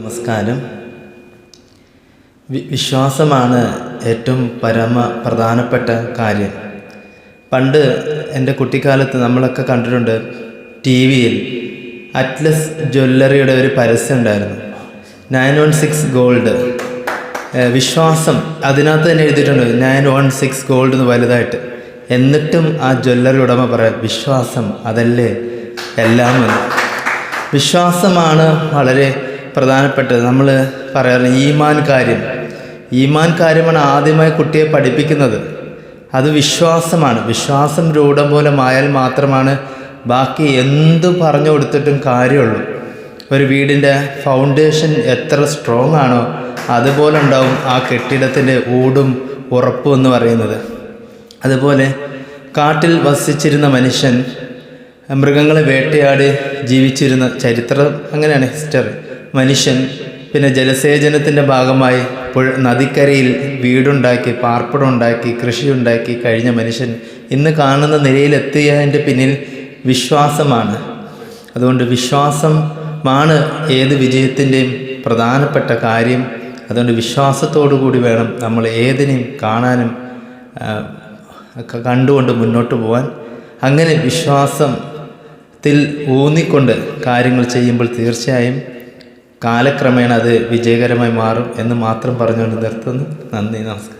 നമസ്കാരം. വിശ്വാസമാണ് ഏറ്റവും പരമ പ്രധാനപ്പെട്ട കാര്യം. പണ്ട് എന്റെ കുട്ടിക്കാലത്ത് നമ്മളൊക്കെ കണ്ടിട്ടുണ്ട് ടി വിയിൽ അറ്റ്ലസ് ജ്വല്ലറിയുടെ ഒരു പരസ്യം ഉണ്ടായിരുന്നു. Nine one six gold. വിശ്വാസം അതിനകത്ത് തന്നെ എഴുതിയിട്ടുണ്ട് നയൻ വൺ സിക്സ് ഗോൾഡ് എന്ന് വലുതായിട്ട്. എന്നിട്ടും ആ ജ്വല്ലറി ഉടമ പറയാം വിശ്വാസം അതല്ലേ എല്ലാം വിശ്വാസമാണ് വളരെ പ്രധാനപ്പെട്ടത് നമ്മൾ പറയാറ് ഈമാൻ കാര്യം. ഈമാൻ കാര്യമാണ് ആദ്യമായി കുട്ടിയെ പഠിപ്പിക്കുന്നത്. അത് വിശ്വാസമാണ്. വിശ്വാസം രൂഢം പോലെ മായാൽ മാത്രമാണ് ബാക്കി എന്തു പറഞ്ഞു കൊടുത്തിട്ടും കാര്യമുള്ളൂ. ഒരു വീടിന്റെ ഫൗണ്ടേഷൻ എത്ര സ്ട്രോങ് ആണോ അതുപോലെ ഉണ്ടാവും ആ കെട്ടിടത്തിന്റെ ഊടും ഉറപ്പും എന്ന് പറയുന്നത്. അതുപോലെ കാട്ടിൽ വസിച്ചിരുന്ന മനുഷ്യൻ മൃഗങ്ങളെ വേട്ടയാടി ജീവിച്ചിരുന്ന ചരിത്രം അങ്ങനെയാണ് ഹിസ്റ്ററി മനുഷ്യൻ പിന്നെ ജലസേചനത്തിന്റെ ഭാഗമായി പുഴ നദിക്കരയിൽ വീടുണ്ടാക്കി പാർപ്പിടം ഉണ്ടാക്കി കൃഷി ഉണ്ടാക്കി കഴിഞ്ഞ മനുഷ്യൻ ഇന്ന് കാണുന്ന നിലയിലെത്തിയതിന്റെ പിന്നിൽ വിശ്വാസമാണ്. അതുകൊണ്ട് വിശ്വാസമാണ് ഏത് വിജയത്തിന്റെയും പ്രധാനപ്പെട്ട കാര്യം. അതുകൊണ്ട് വിശ്വാസത്തോടു കൂടി വേണം നമ്മൾ ഏതിനെയും കാണാനും കണ്ടുകൊണ്ട് മുന്നോട്ട് പോകാൻ അങ്ങനെ വിശ്വാസത്തിൽ ഊന്നിക്കൊണ്ട് കാര്യങ്ങൾ ചെയ്യുമ്പോൾ തീർച്ചയായും കാലക്രമേണ അത് വിജയകരമായി മാറും എന്ന് മാത്രം പറഞ്ഞുകൊണ്ട് നിർത്തുന്നു. നന്ദി നമസ്കാരം.